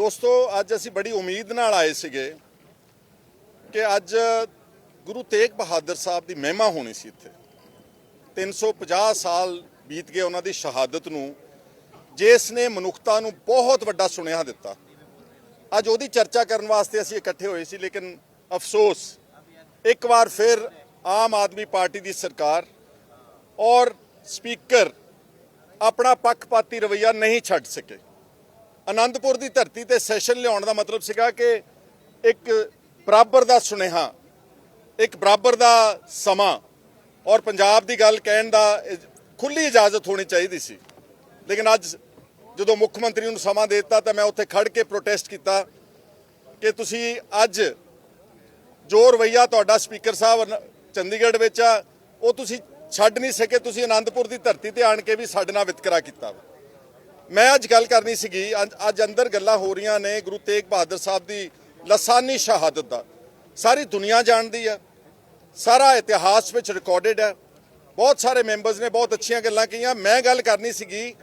ਦੋਸਤੋ, ਅੱਜ ਅਸੀਂ ਬੜੀ ਉਮੀਦ ਨਾਲ ਆਏ ਸੀਗੇ ਕਿ ਅੱਜ ਗੁਰੂ ਤੇਗ ਬਹਾਦਰ ਸਾਹਿਬ ਦੀ ਮਹਿਮਾ ਹੋਣੀ ਸੀ ਇੱਥੇ। 350 ਸਾਲ ਬੀਤ ਗਏ ਉਹਨਾਂ ਦੀ ਸ਼ਹਾਦਤ ਨੂੰ। ਜਿਸ ਨੇ ਮਨੁੱਖਤਾ ਨੂੰ ਬਹੁਤ ਵੱਡਾ ਸੁਨੇਹਾ ਦਿੱਤਾ। ਅੱਜ ਉਹਦੀ ਚਰਚਾ ਕਰਨ ਵਾਸਤੇ ਅਸੀਂ ਇਕੱਠੇ ਹੋਏ ਸੀ, ਲੇਕਿਨ ਅਫਸੋਸ, ਇੱਕ ਵਾਰ ਫਿਰ ਆਮ ਆਦਮੀ ਪਾਰਟੀ ਦੀ ਸਰਕਾਰ ਔਰ ਸਪੀਕਰ ਆਪਣਾ ਪੱਖਪਾਤੀ ਰਵਈਆ ਨਹੀਂ ਛੱਡ ਸਕੇ। ਅਨੰਦਪੁਰ ਦੀ ਧਰਤੀ ਤੇ ਸੈਸ਼ਨ ਲਿਆਉਣ ਦਾ ਮਤਲਬ ਸੀਗਾ ਕਿ ਇੱਕ ਬਰਾਬਰ ਦਾ ਸੁਨੇਹਾ, ਇੱਕ ਬਰਾਬਰ ਦਾ ਸਮਾਂ ਔਰ ਪੰਜਾਬ ਦੀ ਗੱਲ ਕਹਿਣ ਦਾ ਖੁੱਲੀ ਇਜਾਜ਼ਤ ਹੋਣੀ ਚਾਹੀਦੀ ਸੀ ਲੇਕਿਨ ਅੱਜ ਜਦੋਂ ਮੁੱਖ ਮੰਤਰੀ ਨੂੰ ਸਮਾਂ ਦੇ ਦਿੱਤਾ ਤਾਂ ਮੈਂ ਉੱਥੇ ਖੜ ਕੇ ਪ੍ਰੋਟੈਸਟ ਕੀਤਾ ਕਿ ਤੁਸੀਂ ਅੱਜ ਜੋ ਰਵਈਆ ਤੁਹਾਡਾ ਸਪੀਕਰ ਸਾਹਿਬ ਚੰਡੀਗੜ੍ਹ ਵਿੱਚ ਆ, ਉਹ ਤੁਸੀਂ ਛੱਡ ਨਹੀਂ ਸਕੇ, ਤੁਸੀਂ ਆਨੰਦਪੁਰ ਦੀ ਧਰਤੀ ਤੇ ਆਣ ਕੇ ਵੀ ਸਾਡੇ ਨਾਲ ਵਿਤਕਰਾ ਕੀਤਾ ਵਾ। ਮੈਂ ਅੱਜ ਗੱਲ ਕਰਨੀ ਸੀਗੀ ਅੱਜ- ਅੱਜ ਅੰਦਰ ਗੱਲਾਂ ਹੋ ਰਹੀਆਂ ਨੇ ਗੁਰੂ ਤੇਗ ਬਹਾਦਰ ਸਾਹਿਬ ਦੀ ਲਸਾਨੀ ਸ਼ਹਾਦਤ ਦਾ। ਸਾਰੀ ਦੁਨੀਆ ਜਾਣਦੀ ਆ ਸਾਰਾ ਇਤਿਹਾਸ ਵਿੱਚ ਰਿਕਾਰਡਡ ਹੈ। ਬਹੁਤ ਸਾਰੇ ਮੈਂਬਰਸ ਨੇ ਬਹੁਤ ਅੱਛੀਆਂ ਗੱਲਾਂ ਕਹੀਆਂ। ਮੈਂ ਗੱਲ ਕਰਨੀ ਸੀਗੀ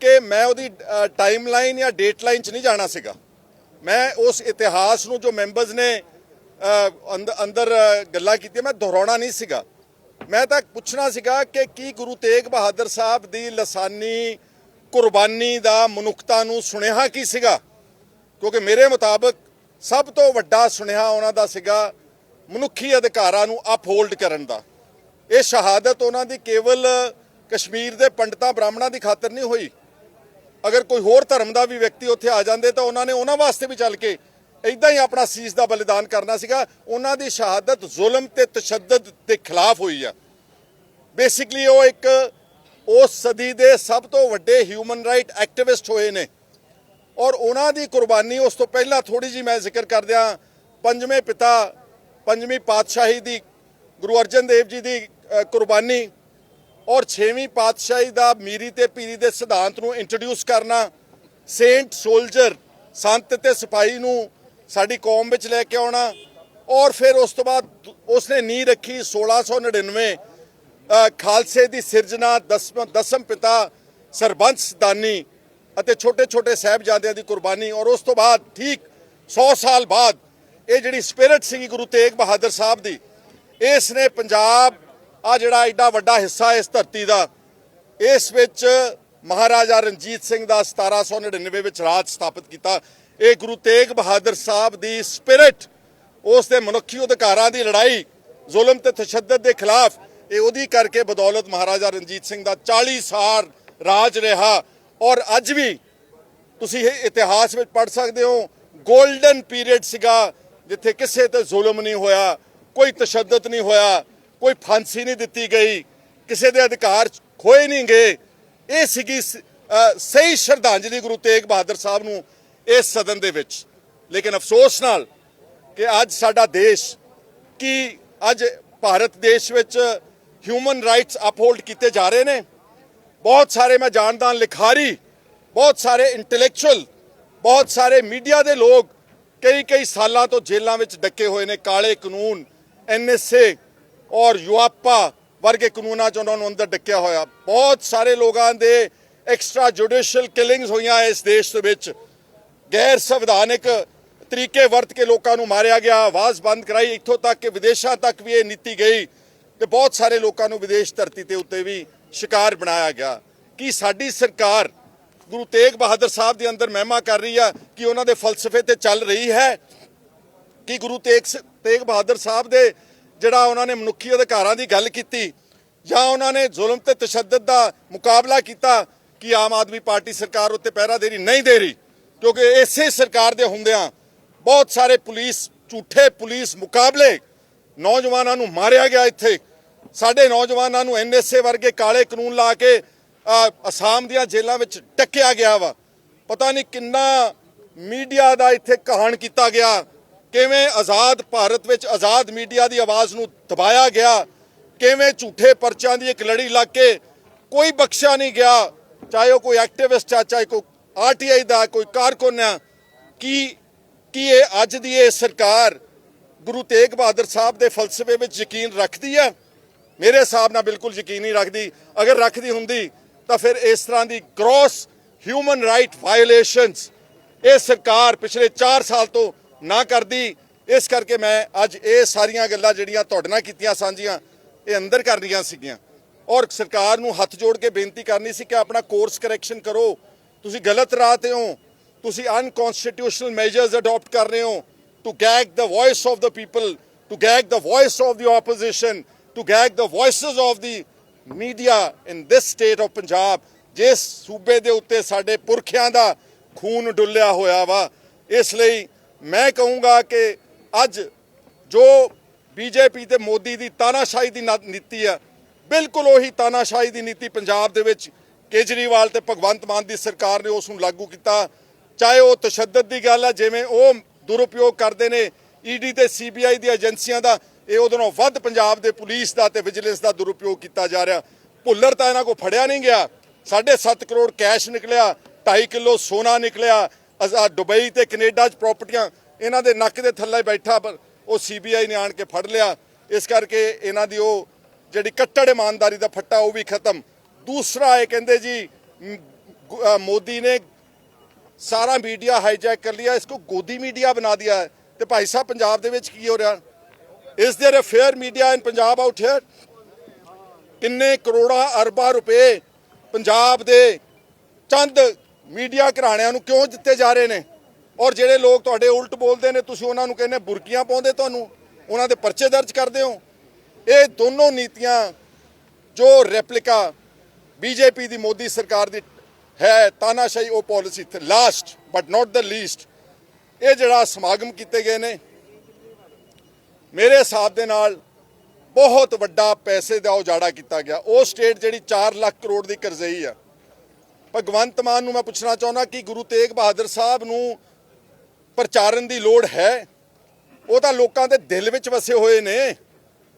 ਕਿ ਮੈਂ ਉਹਦੀ ਟਾਈਮਲਾਈਨ ਜਾਂ ਡੇਟ ਲਾਈਨ 'ਚ ਨਹੀਂ ਜਾਣਾ ਸੀਗਾ। ਮੈਂ ਉਸ ਇਤਿਹਾਸ ਨੂੰ ਜੋ ਮੈਂਬਰਸ ਨੇ ਅੰਦ- ਅੰਦਰ ਗੱਲਾਂ ਕੀਤੀਆਂ, ਮੈਂ ਦੁਹਰਾਉਣਾ ਨਹੀਂ ਸੀਗਾ। ਮੈਂ ਤਾਂ ਪੁੱਛਣਾ ਸੀਗਾ ਕਿ ਕੀ ਗੁਰੂ ਤੇਗ ਬਹਾਦਰ ਸਾਹਿਬ ਦੀ ਲਸਾਨੀ ਕੁਰਬਾਨੀ ਦਾ ਮਨੁੱਖਤਾ ਨੂੰ ਸੁਨੇਹਾ ਕੀ ਸੀਗਾ? ਕਿਉਂਕਿ ਮੇਰੇ ਮੁਤਾਬਕ ਸਭ ਤੋਂ ਵੱਡਾ ਸੁਨੇਹਾ ਉਹਨਾਂ ਦਾ ਸੀਗਾ ਮਨੁੱਖੀ ਅਧਿਕਾਰਾਂ ਨੂੰ ਅਪਹੋਲਡ ਕਰਨ ਦਾ। ਇਹ ਸ਼ਹਾਦਤ ਉਹਨਾਂ ਦੀ ਕੇਵਲ ਕਸ਼ਮੀਰ ਦੇ ਪੰਡਤਾਂ ਬ੍ਰਾਹਮਣਾਂ ਦੀ ਖਾਤਰ ਨਹੀਂ ਹੋਈ। ਅਗਰ ਕੋਈ ਹੋਰ ਧਰਮ ਦਾ ਵੀ ਵਿਅਕਤੀ ਉੱਥੇ ਆ ਜਾਂਦੇ ਤਾਂ ਉਹਨਾਂ ਨੇ ਉਹਨਾਂ ਵਾਸਤੇ ਵੀ ਚੱਲ ਕੇ ਇਦਾਂ ਹੀ ਆਪਣਾ ਸੀਸ ਦਾ ਬਲੀਦਾਨ ਕਰਨਾ ਸੀਗਾ। ਉਹਨਾਂ ਦੀ ਸ਼ਹਾਦਤ ਜ਼ੁਲਮ ਤੇ ਤਸ਼ੱਦਦ ਦੇ ਖਿਲਾਫ ਹੋਈ ਆ। ਬੇਸਿਕਲੀ ਉਹ ਇੱਕ ਉਸ ਸਦੀ ਦੇ ਸਭ ਤੋਂ ਵੱਡੇ ਹਿਊਮਨ ਰਾਈਟ ਐਕਟਿਵਿਸਟ ਹੋਏ ਨੇ। ਔਰ ਉਹਨਾਂ ਦੀ ਕੁਰਬਾਨੀ ਉਸ ਤੋਂ ਪਹਿਲਾਂ ਥੋੜੀ ਜੀ ਮੈਂ ਜ਼ਿਕਰ ਕਰਦਿਆਂ ਪੰਜਵੇਂ ਪਿਤਾ ਪੰਜਵੀਂ ਪਾਤਸ਼ਾਹੀ ਦੀ ਗੁਰੂ ਅਰਜਨ ਦੇਵ ਜੀ ਦੀ ਕੁਰਬਾਨੀ ਔਰ ਛੇਵੀਂ ਪਾਤਸ਼ਾਹੀ ਦਾ ਮੀਰੀ ਤੇ ਪੀਰੀ ਦੇ ਸਿਧਾਂਤ ਨੂੰ ਇੰਟਰੋਡਿਊਸ ਕਰਨਾ ਸੇਂਟ ਸੋਲਜਰ ਸੰਤ ਤੇ ਸਿਪਾਹੀ ਨੂੰ ਸਾਡੀ ਕੌਮ ਵਿੱਚ ਲੈ ਕੇ ਆਉਣਾ ਔਰ ਫਿਰ ਉਸ ਤੋਂ ਬਾਅਦ ਉਸਨੇ ਨੀਂਹ ਰੱਖੀ 1699 ਅ, ਖਾਲਸੇ ਦੀ ਸਿਰਜਣਾ, ਦਸਮ ਦਸਮ ਪਿਤਾ ਸਰਬੰਸ ਦਾਨੀ ਅਤੇ ਛੋਟੇ ਛੋਟੇ ਸਾਹਿਬਜ਼ਾਦਿਆਂ ਦੀ ਕੁਰਬਾਨੀ ਔਰ ਉਸ ਤੋਂ ਬਾਅਦ ਠੀਕ 100 ਸਾਲ ਬਾਅਦ ਇਹ ਜਿਹੜੀ ਸਪਿਰਿਟ ਸੀਗੀ ਗੁਰੂ ਤੇਗ ਬਹਾਦਰ ਸਾਹਿਬ ਦੀ, ਇਸ ਨੇ ਪੰਜਾਬ ਆ ਜਿਹੜਾ ਐਡਾ ਵੱਡਾ ਹਿੱਸਾ ਇਸ ਧਰਤੀ ਦਾ, ਇਸ ਵਿੱਚ ਮਹਾਰਾਜਾ ਰਣਜੀਤ ਸਿੰਘ ਦਾ 1799 ਵਿੱਚ ਰਾਜ ਸਥਾਪਿਤ ਕੀਤਾ। ਇਹ ਗੁਰੂ ਤੇਗ ਬਹਾਦਰ ਸਾਹਿਬ ਦੀ ਸਪਿਰਿਟ, ਉਸ ਦੇ ਮਨੁੱਖੀ ਅਧਿਕਾਰਾਂ ਦੀ ਲੜਾਈ, ਜ਼ੁਲਮ ਤੇ ਤਸ਼ੱਦਦ ਦੇ ਖਿਲਾਫ ਇਹ ਉਹਦੀ ਕਰਕੇ ਬਦੌਲਤ ਮਹਾਰਾਜਾ ਰਣਜੀਤ ਸਿੰਘ ਦਾ 40 ਸਾਲ ਰਾਜ ਰਿਹਾ। ਔਰ ਅੱਜ ਵੀ ਤੁਸੀਂ ਇਹ ਇਤਿਹਾਸ ਵਿੱਚ ਪੜ੍ਹ ਸਕਦੇ ਹੋ 골ਡਨ ਪੀਰੀਅਡ ਸੀਗਾ, ਜਿੱਥੇ ਕਿਸੇ ਤੇ ਜ਼ੁਲਮ ਨਹੀਂ ਹੋਇਆ, ਕੋਈ ਤਸ਼ੱਦਦ ਨਹੀਂ ਹੋਇਆ, ਕੋਈ ਫਾਂਸੀ ਨਹੀਂ ਦਿੱਤੀ ਗਈ, ਕਿਸੇ ਦੇ ਅਧਿਕਾਰ ਖੋਏ ਨਹੀਂ ਗਏ। ਇਹ ਸੀਗੀ ਸ- ਸਹੀ ਸ਼ਰਧਾਂਜਲੀ ਗੁਰੂ ਤੇਗ ਬਹਾਦਰ ਸਾਹਿਬ ਨੂੰ ਇਸ ਸਦਨ ਦੇ ਵਿੱਚ। ਲੇਕਿਨ ਅਫਸੋਸ ਨਾਲ ਕਿ ਅੱਜ ਸਾਡਾ ਦੇਸ਼, ਕੀ ਅੱਜ ਭਾਰਤ ਦੇਸ਼ ਵਿੱਚ ਹਿਊਮਨ ਰਾਈਟਸ ਅਪਹੋਲਡ ਕੀਤੇ ਜਾ ਰਹੇ ਨੇ। ਬਹੁਤ ਸਾਰੇ ਮੈਂ ਜਾਣਦਾ ਲਿਖਾਰੀ, ਬਹੁਤ ਸਾਰੇ ਇੰਟੈਲੈਕਚੁਅਲ ਬਹੁਤ ਸਾਰੇ ਮੀਡੀਆ ਦੇ ਲੋਕ ਕਈ ਕਈ ਸਾਲਾਂ ਤੋਂ ਜੇਲ੍ਹਾਂ ਵਿੱਚ ਡੱਕੇ ਹੋਏ ਨੇ। ਕਾਲੇ ਕਾਨੂੰਨ ਐਨਐਸਏ ਔਰ ਯੂਆਪਾ ਵਰਗੇ ਕਾਨੂੰਨਾਂ 'ਚ ਉਹਨਾਂ ਨੂੰ ਅੰਦਰ ਡੱਕਿਆ ਹੋਇਆ। ਬਹੁਤ ਸਾਰੇ ਲੋਕਾਂ ਦੇ ਐਕਸਟਰਾ ਜੁਡੀਸ਼ੀਅਲ ਕਿਲਿੰਗਸ ਹੋਈਆਂ ਇਸ ਦੇਸ਼ ਦੇ ਵਿੱਚ। ਗੈਰ ਸੰਵਿਧਾਨਿਕ ਤਰੀਕੇ ਵਰਤ ਕੇ ਲੋਕਾਂ ਨੂੰ ਮਾਰਿਆ ਗਿਆ। ਆਵਾਜ਼ ਬੰਦ ਕਰਾਈ। ਇੱਥੋਂ ਤੱਕ ਕਿ ਵਿਦੇਸ਼ਾਂ ਤੱਕ ਵੀ ਇਹ ਨੀਤੀ ਗਈ। ਤੇ ਬਹੁਤ ਸਾਰੇ ਲੋਕਾਂ ਨੂੰ ਵਿਦੇਸ਼ ਧਰਤੀ ਤੇ ਉੱਤੇ ਵੀ ਸ਼ਿਕਾਰ ਬਣਾਇਆ ਗਿਆ। ਕਿ ਸਾਡੀ ਸਰਕਾਰ ਗੁਰੂ ਤੇਗ ਬਹਾਦਰ ਸਾਹਿਬ ਦੇ ਅੰਦਰ ਮਹਿਮਾ ਕਰ ਰਹੀ ਆ? ਕਿ ਉਹਨਾਂ ਦੇ ਫਲਸਫੇ ਤੇ ਚੱਲ ਰਹੀ ਹੈ? ਕਿ ਗੁਰੂ ਤੇਗ ਸ- ਤੇਗ ਬਹਾਦਰ ਸਾਹਿਬ ਦੇ ਜਿਹੜਾ ਉਹਨਾਂ ਨੇ ਮਨੁੱਖੀ ਅਧਿਕਾਰਾਂ ਦੀ ਗੱਲ ਕੀਤੀ ਜਾਂ ਉਹਨਾਂ ਨੇ ਜ਼ੁਲਮ ਤੇ ਤਸ਼ੱਦਦ ਦਾ ਮੁਕਾਬਲਾ ਕੀਤਾ ਕਿ ਆਮ ਆਦਮੀ ਪਾਰਟੀ ਸਰਕਾਰ ਉੱਤੇ ਪਹਿਰਾ ਦੇਰੀ ਨਹੀਂ ਦੇ ਰਹੀ? ਕਿਉਂਕਿ ਇਸੇ ਸਰਕਾਰ ਦੇ ਹੁੰਦਿਆਂ ਬਹੁਤ ਸਾਰੇ ਪੁਲਿਸ, ਝੂਠੇ ਪੁਲਿਸ ਮੁਕਾਬਲੇ ਨੌਜਵਾਨਾਂ ਨੂੰ ਮਾਰਿਆ ਗਿਆ ਇੱਥੇ। ਸਾਡੇ ਨੌਜਵਾਨਾਂ ਨੂੰ ਐਨਐਸਏ ਵਰਗੇ ਕਾਲੇ ਕਾਨੂੰਨ ਲਾ ਕੇ ਅਸਾਮ ਦੀਆਂ ਜੇਲ੍ਹਾਂ ਵਿੱਚ ਟੱਕਿਆ ਗਿਆ ਵਾ। ਪਤਾ ਨਹੀਂ ਕਿੰਨਾ ਮੀਡੀਆ ਦਾ ਇੱਥੇ ਕਹਾਣ ਕੀਤਾ ਗਿਆ। ਕਿਵੇਂ ਆਜ਼ਾਦ ਭਾਰਤ ਵਿੱਚ ਆਜ਼ਾਦ ਮੀਡੀਆ ਦੀ ਆਵਾਜ਼ ਨੂੰ ਦਬਾਇਆ ਗਿਆ। ਕਿਵੇਂ ਝੂਠੇ ਪਰਚਾਂ ਦੀ ਇੱਕ ਲੜੀ ਲੱਗ ਕੇ ਕੋਈ ਬਖਸ਼ਿਆ ਨਹੀਂ ਗਿਆ। ਚਾਹੇ ਉਹ ਕੋਈ ਐਕਟਿਵਿਸਟ ਆ, ਚਾਹੇ ਕੋਈ ਆਰਟੀਆਈ ਦਾ, ਕੋਈ ਕਾਰਕੁਨ ਆ। ਕੀ ਕੀ ਇਹ ਅੱਜ ਦੀ ਇਹ ਸਰਕਾਰ ਗੁਰੂ ਤੇਗ ਬਹਾਦਰ ਸਾਹਿਬ ਦੇ ਫਲਸਫੇ ਵਿੱਚ ਯਕੀਨ ਰੱਖਦੀ ਹੈ। ਮੇਰੇ ਹਿਸਾਬ ਨਾਲ ਬਿਲਕੁਲ ਯਕੀਨ ਨਹੀਂ ਰੱਖਦੀ। ਅਗਰ ਰੱਖਦੀ ਹੁੰਦੀ, ਤਾਂ ਫਿਰ ਇਸ ਤਰ੍ਹਾਂ ਦੀ ਗ੍ਰੋਸ ਹਿਊਮਨ ਰਾਈਟ ਵਾਇਓਲੇਸ਼ਨਸ ਇਹ ਸਰਕਾਰ ਪਿਛਲੇ 4 ਸਾਲ ਤੋਂ ਨਾ ਕਰਦੀ। ਇਸ ਕਰਕੇ ਮੈਂ ਅੱਜ ਇਹ ਸਾਰੀਆਂ ਗੱਲਾਂ ਜਿਹੜੀਆਂ ਤੁਹਾਡੇ ਨਾਲ ਕੀਤੀਆਂ ਸਾਂਝੀਆਂ, ਇਹ ਅੰਦਰ ਕਰਨੀਆਂ ਸੀਗੀਆਂ। ਔਰ ਸਰਕਾਰ ਨੂੰ ਹੱਥ ਜੋੜ ਕੇ ਬੇਨਤੀ ਕਰਨੀ ਸੀ ਕਿ ਆਪਣਾ ਕੋਰਸ ਕਰੈਕਸ਼ਨ ਕਰੋ। ਤੁਸੀਂ ਗਲਤ ਰਾਹ ਤੇ ਹੋ। ਤੁਸੀਂ ਅਨਕਨਸਟੀਟਿਊਸ਼ਨਲ ਮੈਜਰਸ ਅਡਾਪਟ ਕਰ ਰਹੇ ਹੋ। To gag the voice of the people to gag the voice of the opposition to gag the voices of the media in this state of Punjab ਜਿਸ ਸੂਬੇ ਦੇ ਉੱਤੇ ਸਾਡੇ ਪੁਰਖਿਆਂ ਦਾ ਖੂਨ ਡੁੱਲਿਆ ਹੋਇਆ ਵਾ ਇਸ ਲਈ ਮੈਂ ਕਹੂੰਗਾ ਕਿ ਅੱਜ ਜੋ ਬੀਜੇਪੀ ਤੇ ਮੋਦੀ ਦੀ ਤਾਨਾਸ਼ਾਹੀ ਦੀ ਨੀਤੀ ਆ ਬਿਲਕੁਲ ਉਹੀ ਤਾਨਾਸ਼ਾਹੀ ਦੀ ਨੀਤੀ ਪੰਜਾਬ ਦੇ ਵਿੱਚ ਕੇਜਰੀਵਾਲ ਤੇ ਭਗਵੰਤ ਮਾਨ ਦੀ ਸਰਕਾਰ ਨੇ ਉਸ ਨੂੰ ਲਾਗੂ ਕੀਤਾ ਚਾਹੇ ਉਹ ਤਸ਼ੱਦਦ ਦੀ ਗੱਲ ਆ ਜਿਵੇਂ ਉਹ ਦੁਰਉਪਯੋਗ ਕਰਦੇ ਨੇ ਈਡੀ ਤੇ ਸੀਬੀਆਈ ਦੀ ਏਜੰਸੀਆਂ ਦਾ। ਇਹ ਉਦੋਂ ਵੱਧ ਪੰਜਾਬ ਦੇ ਪੁਲਿਸ ਦਾ ਤੇ ਵਿਜੀਲੈਂਸ ਦਾ ਦੁਰਉਪਯੋਗ ਕੀਤਾ ਜਾ ਰਿਹਾ। ਭੁੱਲਰ ਤਾਂ ਇਹਨਾਂ ਕੋ ਫੜਿਆ ਨਹੀਂ ਗਿਆ। 7.5 ਕਰੋੜ ਕੈਸ਼ ਨਿਕਲਿਆ 2.5 ਕਿਲੋ ਸੋਨਾ ਨਿਕਲਿਆ। ਦੁਬਈ ਤੇ ਕੈਨੇਡਾ 'ਚ ਪ੍ਰਾਪਰਟੀਆਂ ਇਹਨਾਂ ਦੇ ਨੱਕ ਦੇ ਥੱਲੇ ਬੈਠਾ ਪਰ ਉਹ ਸੀਬੀਆਈ ਨੇ ਆਣ ਕੇ ਫੜ ਲਿਆ। ਇਸ ਕਰਕੇ ਇਹਨਾਂ ਦੀ ਉਹ ਜਿਹੜੀ ਕੱਟੜ ਇਮਾਨਦਾਰੀ ਦਾ ਫੱਟਾ ਉਹ ਵੀ ਖਤਮ। ਦੂਸਰਾ ਇਹ ਕਹਿੰਦੇ ਜੀ ਮੋਦੀ ਨੇ ਸਾਰਾ मीडिया हाईजैक कर लिया इसको गोदी मीडिया बना दिया है ਤੇ ਭਾਈ ਸਾਹਿਬ ਪੰਜਾਬ ਦੇ ਵਿੱਚ ਕੀ ਹੋ ਰਿਹਾ is there a fair media in Punjab out here ਕਿੰਨੇ ਕਰੋੜਾਂ ਅਰਬਾਂ ਰੁਪਏ ਪੰਜਾਬ ਦੇ ਚੰਦ ਮੀਡੀਆ ਘਰਾਣਿਆਂ ਨੂੰ ਕਿਉਂ ਦਿੱਤੇ ਜਾ ਰਹੇ ਨੇ ਔਰ ਜਿਹੜੇ ਲੋਕ ਤੁਹਾਡੇ ਉਲਟ ਬੋਲਦੇ ਨੇ ਤੁਸੀਂ ਉਹਨਾਂ ਨੂੰ ਕਹਿੰਦੇ ਬੁਰਕੀਆਂ ਪਾਉਂਦੇ ਤੁਹਾਨੂੰ ਉਹਨਾਂ ਦੇ ਪਰਚੇ ਦਰਜ ਕਰਦੇ ਹੋ ਇਹ ਦੋਨੋਂ ਨੀਤੀਆਂ ਜੋ ਰੈਪਲਿਕਾ ਬੀਜੇਪੀ ਦੀ ਮੋਦੀ ਸਰਕਾਰ ਦੀ ਹੈ, ਤਾਨਾਸ਼ਾਹੀ ਉਹ ਪਾਲਿਸੀ ਤੇ last but not the least ਇਹ ਜਿਹੜਾ ਸਮਾਗਮ ਕੀਤੇ ਗਏ ਨੇ, ਮੇਰੇ ਹਿਸਾਬ ਦੇ ਨਾਲ ਬਹੁਤ ਵੱਡਾ ਪੈਸੇ ਦਾ ਉਜਾੜਾ ਕੀਤਾ ਗਿਆ। ਉਹ ਸਟੇਟ ਜਿਹੜੀ 4 ਲੱਖ ਕਰੋੜ ਦੀ ਕਰਜ਼ਈ ਆ। ਭਗਵੰਤ ਮਾਨ ਨੂੰ ਮੈਂ ਪੁੱਛਣਾ ਚਾਹੁੰਦਾ ਕਿ ਗੁਰੂ ਤੇਗ ਬਹਾਦਰ ਸਾਹਿਬ ਨੂੰ ਪ੍ਰਚਾਰਨ ਦੀ ਲੋੜ ਹੈ? ਉਹ ਤਾਂ ਲੋਕਾਂ ਦੇ ਦਿਲ ਵਿੱਚ ਵਸੇ ਹੋਏ ਨੇ।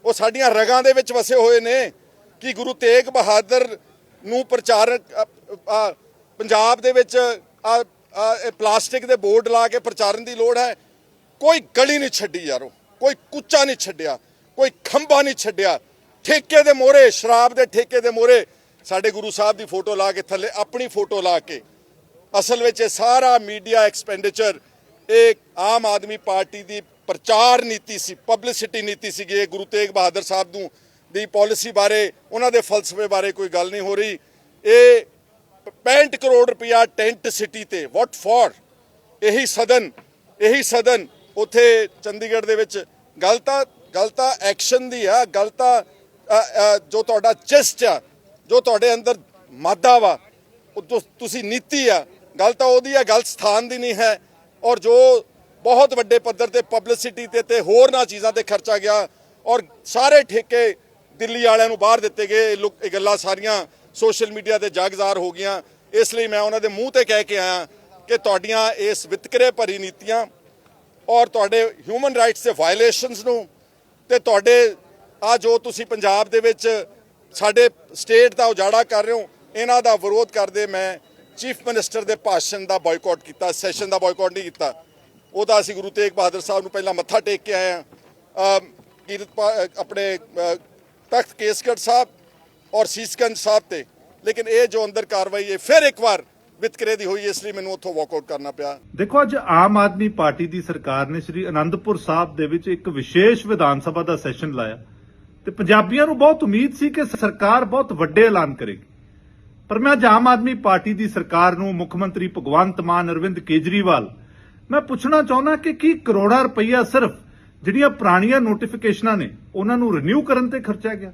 ਉਹ ਸਾਡੀਆਂ ਰਗਾਂ ਦੇ ਵਿੱਚ ਵਸੇ ਹੋਏ ਨੇ ਕਿ ਗੁਰੂ ਤੇਗ ਬਹਾਦਰ ਨੂੰ ਪ੍ਰਚਾਰ ਪੰਜਾਬ ਦੇ ਵਿੱਚ, ਆ ਇਹ ਪਲਾਸਟਿਕ ਦੇ ਬੋਰਡ ਲਾ ਕੇ ਪ੍ਰਚਾਰਨ ਦੀ ਲੋੜ ਹੈ। ਕੋਈ ਗਲੀ ਨਹੀਂ ਛੱਡੀ ਯਾਰੋ। ਕੋਈ ਕੁੱਚਾ ਨਹੀਂ ਛੱਡਿਆ। ਕੋਈ ਖੰਭਾ ਨਹੀਂ ਛੱਡਿਆ। ਠੇਕੇ ਦੇ ਮੋਰੇ ਸ਼ਰਾਬ ਦੇ ਠੇਕੇ ਦੇ ਮੋਰੇ ਸਾਡੇ ਗੁਰੂ ਸਾਹਿਬ ਦੀ ਫੋਟੋ ਲਾ ਕੇ, ਥੱਲੇ ਆਪਣੀ ਫੋਟੋ ਲਾ ਕੇ। ਅਸਲ ਵਿੱਚ ਇਹ ਸਾਰਾ ਮੀਡੀਆ ਐਕਸਪੈਂਡੀਚਰ, ਇਹ ਆਮ ਆਦਮੀ ਪਾਰਟੀ ਦੀ ਪ੍ਰਚਾਰ ਨੀਤੀ ਸੀ, ਪਬਲਿਸਿਟੀ ਨੀਤੀ ਸੀ ਇਹ ਗੁਰੂ ਤੇਗ ਬਹਾਦਰ ਸਾਹਿਬ ਨੂੰ ਦੀ ਪਾਲਿਸੀ ਬਾਰੇ, ਉਹਨਾਂ ਦੇ ਫਲਸਫੇ ਬਾਰੇ ਕੋਈ ਗੱਲ ਨਹੀਂ ਹੋ ਰਹੀ। ਇਹ 65 ਕਰੋੜ ਰੁਪਇਆ ਟੈਂਟ ਸਿਟੀ ਤੇ। ਵਾਟ ਫॉर ਇਹੀ ਸਦਨ ਇਹੀ ਸਦਨ ਉਥੇ ਚੰਡੀਗੜ੍ਹ ਦੇ ਵਿੱਚ ਗੱਲ ਤਾਂ ਗੱਲ ਤਾਂ ਐਕਸ਼ਨ ਦੀ ਆ ਗੱਲ ਤਾਂ ਜੋ ਤੁਹਾਡਾ ਚਿਸਟ ਆ, ਜੋ ਤੁਹਾਡੇ ਅੰਦਰ ਮਾਦਾ ਵਾ, ਉਹ ਤੁਸੀਂ ਨੀਤੀ ਆ ਗੱਲ ਤਾਂ ਉਹਦੀ ਆ ਗੱਲ ਸਥਾਨ ਦੀ ਨਹੀਂ ਹੈ। ਔਰ ਜੋ ਬਹੁਤ ਵੱਡੇ ਪੱਧਰ ਤੇ ਪਬਲਿਸਿਟੀ ਤੇ ਤੇ ਹੋਰ ਨਾ ਚੀਜ਼ਾਂ ਤੇ ਖਰਚਾ ਗਿਆ, ਔਰ ਸਾਰੇ ਠੇਕੇ ਦਿੱਲੀ ਵਾਲਿਆਂ ਨੂੰ ਬਾਹਰ ਦਿੱਤੇ ਗਏ, ਇਹ ਲੋਕ, ਇਹ ਗੱਲਾਂ ਸਾਰੀਆਂ ਸੋਸ਼ਲ ਮੀਡੀਆ ਤੇ ਜਾਗਜ਼ਾਰ ਹੋ ਗਈਆਂ। ਇਸ ਲਈ ਮੈਂ ਉਹਨਾਂ ਦੇ ਮੂੰਹ ਤੇ ਕਹਿ ਕੇ ਆਇਆ ਕਿ ਤੁਹਾਡੀਆਂ ਇਸ ਵਿਤਕਰੇ ਭਰੀ ਨੀਤੀਆਂ ਔਰ ਤੁਹਾਡੇ ਹਿਊਮਨ ਰਾਈਟਸ ਦੇ ਵਾਇਲੇਸ਼ਨਸ ਨੂੰ ਤੇ ਤੁਹਾਡੇ, ਆ ਜੋ ਤੁਸੀਂ ਪੰਜਾਬ ਦੇ ਵਿੱਚ ਸਾਡੇ ਸਟੇਟ ਦਾ ਉਜਾੜਾ ਕਰ ਰਹੇ ਹੋ, ਇਹਨਾਂ ਦਾ ਵਿਰੋਧ ਕਰਦੇ ਮੈਂ ਚੀਫ ਮਿਨਿਸਟਰ ਦੇ ਭਾਸ਼ਣ ਦਾ ਬਾਈਕਾਟ ਕੀਤਾ ਸੈਸ਼ਨ ਦਾ ਬਾਈਕਾਟ ਨਹੀਂ ਕੀਤਾ। ਉਹਦਾ ਅਸੀਂ ਗੁਰੂ ਤੇਗ ਬਹਾਦਰ ਸਾਹਿਬ ਨੂੰ ਪਹਿਲਾਂ ਮੱਥਾ ਟੇਕ ਕੇ ਆਏ ਆ ਕੀਰਤ ਆਪਣੇ ਤਖਤ ਕੇਸਗੜ੍ਹ ਸਾਹਿਬ ਔਰ ਸੀਸਗੰਜ ਸਾਹਿਬ ਤੇ ਲੇਕਿਨ ਇਹ ਜੋ ਅੰਦਰ ਕਾਰਵਾਈ ਹੈ, ਫਿਰ ਇੱਕ ਵਾਰ ਵਿਤਕਰੇ ਦੀ ਹੋਈ ਇਸ ਲਈ ਮੈਨੂੰ ਉੱਥੋਂ ਵਾਕਆਊਟ ਕਰਨਾ ਪਿਆ। ਦੇਖੋ, ਅੱਜ ਆਮ ਆਦਮੀ ਪਾਰਟੀ ਦੀ ਸਰਕਾਰ ਨੇ ਸ੍ਰੀ ਅਨੰਦਪੁਰ ਸਾਹਿਬ ਦੇ ਵਿੱਚ ਇੱਕ ਵਿਸ਼ੇਸ਼ ਵਿਧਾਨ ਸਭਾ ਦਾ ਸੈਸ਼ਨ ਲਾਇਆ ਤੇ ਪੰਜਾਬੀਆਂ ਨੂੰ ਬਹੁਤ ਉਮੀਦ ਸੀ ਕਿ ਸਰਕਾਰ ਬਹੁਤ ਵੱਡੇ ਐਲਾਨ ਕਰੇਗੀ। ਪਰ ਮੈਂ ਅੱਜ ਆਮ ਆਦਮੀ ਪਾਰਟੀ ਦੀ ਸਰਕਾਰ ਨੂੰ, ਮੁੱਖ ਮੰਤਰੀ ਭਗਵੰਤ ਮਾਨ, ਅਰਵਿੰਦ ਕੇਜਰੀਵਾਲ, ਮੈਂ ਪੁੱਛਣਾ ਚਾਹੁੰਦਾ ਕਿ ਕੀ ਕਰੋੜਾਂ ਰੁਪਈਆ ਸਿਰਫ ਜਿਹੜੀਆਂ ਪੁਰਾਣੀਆਂ ਨੋਟੀਫਿਕੇਸ਼ਨਾਂ ਨੇ, ਉਹਨਾਂ ਨੂੰ ਰਿਨਿਊ ਕਰਨ ਤੇ ਖਰਚਿਆ ਗਿਆ?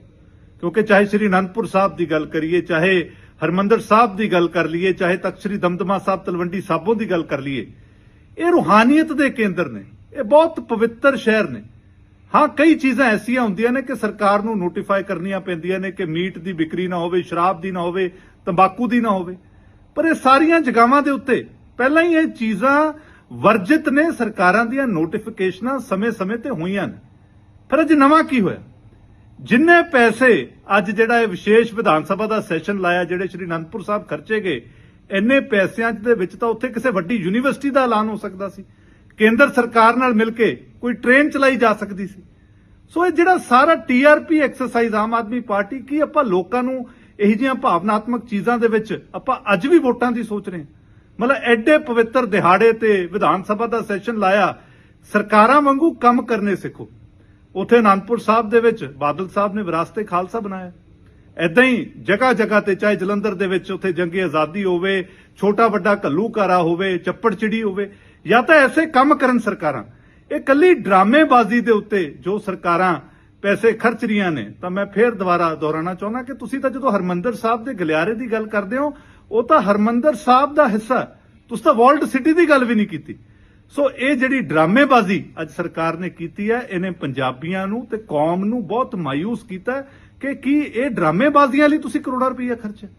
ਕਿਉਂਕਿ ਚਾਹੇ ਸ੍ਰੀ ਅਨੰਦਪੁਰ ਸਾਹਿਬ ਦੀ ਗੱਲ ਕਰੀਏ, ਚਾਹੇ ਹਰਮੰਦਰ ਸਾਹਿਬ ਦੀ ਗੱਲ ਕਰ ਲਈਏ, ਚਾਹੇ ਤਖਤ ਸ੍ਰੀ ਦਮਦਮਾ ਸਾਹਿਬ, ਤਲਵੰਡੀ ਸਾਬੋ ਦੀ ਗੱਲ ਕਰ ਲਈਏ, ਇਹ ਰੂਹਾਨੀਅਤ ਦੇ ਕੇਂਦਰ ਨੇ, ਇਹ ਬਹੁਤ ਪਵਿੱਤਰ ਸ਼ਹਿਰ ਨੇ। ਹਾਂ, ਕਈ ਚੀਜ਼ਾਂ ਐਸੀਆਂ ਹੁੰਦੀਆਂ ਨੇ ਕਿ ਸਰਕਾਰ ਨੂੰ ਨੋਟੀਫਾਈ ਕਰਨੀਆਂ ਪੈਂਦੀਆਂ ਨੇ ਕਿ ਮੀਟ ਦੀ ਵਿਕਰੀ ਨਾ ਹੋਵੇ, ਸ਼ਰਾਬ ਦੀ ਨਾ ਹੋਵੇ, ਤੰਬਾਕੂ ਦੀ ਨਾ ਹੋਵੇ। ਪਰ ਇਹ ਸਾਰੀਆਂ ਜਗਾਵਾਂ ਦੇ ਉੱਤੇ ਪਹਿਲਾਂ ਹੀ ਇਹ ਚੀਜ਼ਾਂ ਵਰਜਿਤ ਨੇ, ਸਰਕਾਰਾਂ ਦੀਆਂ ਨੋਟੀਫਿਕੇਸ਼ਨਾਂ ਸਮੇਂ-ਸਮੇਂ ਤੇ ਹੋਈਆਂ ਨੇ। ਫਿਰ ਅੱਜ ਨਵਾਂ ਕੀ ਹੋਇਆ? ਜਿੰਨੇ ਪੈਸੇ ਅੱਜ ਜਿਹੜਾ ਇਹ ਵਿਸ਼ੇਸ਼ ਵਿਧਾਨ ਸਭਾ ਦਾ ਸੈਸ਼ਨ ਲਾਇਆ, ਜਿਹੜੇ ਸ਼੍ਰੀ ਅਨੰਦਪੁਰ ਸਾਹਿਬ ਖਰਚੇ ਗਏ, ਇੰਨੇ ਪੈਸਿਆਂ ਦੇ ਵਿੱਚ ਤਾਂ ਉੱਥੇ ਕਿਸੇ ਵੱਡੀ ਯੂਨੀਵਰਸਿਟੀ ਦਾ ਐਲਾਨ ਹੋ ਸਕਦਾ ਸੀ। ਕੇਂਦਰ ਸਰਕਾਰ ਨਾਲ ਮਿਲ ਕੇ ਕੋਈ ਟ੍ਰੇਨ ਚਲਾਈ ਜਾ ਸਕਦੀ ਸੀ। ਸੋ ਇਹ ਜਿਹੜਾ ਸਾਰਾ TRP exercise Aam Aadmi party, ਕੀ ਆਪਾਂ ਲੋਕਾਂ ਨੂੰ ਇਹੋ ਜਿਹੀਆਂ ਭਾਵਨਾਤਮਕ ਚੀਜ਼ਾਂ ਦੇ ਵਿੱਚ ਆਪਾਂ ਅੱਜ ਵੀ ਵੋਟਾਂ ਦੀ ਸੋਚ ਰਹੇ ਹਾਂ? ਮਤਲਬ ਐਡੇ ਪਵਿੱਤਰ ਦਿਹਾੜੇ ਤੇ ਵਿਧਾਨ ਸਭਾ ਦਾ ਸੈਸ਼ਨ ਲਾਇਆ, ਸਰਕਾਰਾਂ ਵਾਂਗੂ ਕੰਮ ਕਰਨੇ ਸਿੱਖੋ। ਉਥੇ ਅਨੰਦਪੁਰ ਸਾਹਿਬ ਦੇ ਵਿੱਚ ਬਾਦਲ ਸਾਹਿਬ ਨੇ ਵਿਰਾਸਤੇ ਖਾਲਸਾ ਬਣਾਇਆ। ਐਦਾਂ ਹੀ ਜਗ੍ਹਾ ਜਗ੍ਹਾ ਤੇ ਚਾਹੇ ਜਲੰਧਰ ਦੇ ਵਿੱਚ ਉਥੇ ਜੰਗੀ ਆਜ਼ਾਦੀ ਹੋਵੇ, ਛੋਟਾ ਵੱਡਾ ਘੱਲੂਕਾਰਾ ਹੋਵੇ ਚੱਪੜ ਚਿੜੀ ਹੋਵੇ, ਜਾਂ ਤਾਂ ਐਸੇ ਕੰਮ ਕਰਨ ਸਰਕਾਰਾਂ। ਇਹ ਕੱਲੀ ਡਰਾਮੇਬਾਜ਼ੀ ਦੇ ਉੱਤੇ ਜੋ ਸਰਕਾਰਾਂ ਪੈਸੇ ਖਰਚ ਰਹੀਆਂ ਨੇ, ਤਾਂ ਮੈਂ ਫੇਰ ਦੁਬਾਰਾ ਦੁਹਰਾਉਣਾ ਚਾਹੁੰਦਾ ਕਿ ਤੁਸੀਂ ਤਾਂ ਜਦੋਂ ਹਰਮੰਦਰ ਸਾਹਿਬ ਦੇ ਗਲਿਆਰੇ ਦੀ ਗੱਲ ਕਰਦੇ ਹੋ, ਉਹ ਤਾਂ ਹਰਮੰਦਰ ਸਾਹਿਬ ਦਾ ਹਿੱਸਾ ਤੁਸੀਂ ਤਾਂ ਵਰਲਡ ਸਿਟੀ ਦੀ ਗੱਲ ਵੀ ਨਹੀਂ ਕੀਤੀ। ਸੋ ਇਹ ਜਿਹੜੀ ਡਰਾਮੇਬਾਜ਼ੀ ਅੱਜ ਸਰਕਾਰ ਨੇ ਕੀਤੀ ਹੈ, ਇਹਨੇ ਪੰਜਾਬੀਆਂ ਨੂੰ ਤੇ ਕੌਮ ਨੂੰ ਬਹੁਤ ਮਾਯੂਸ ਕੀਤਾ ਕਿ ਕੀ ਇਹ ਡਰਾਮੇਬਾਜ਼ੀਆਂ ਲਈ ਤੁਸੀਂ ਕਰੋੜਾਂ ਰੁਪਈਆ ਖਰਚੇ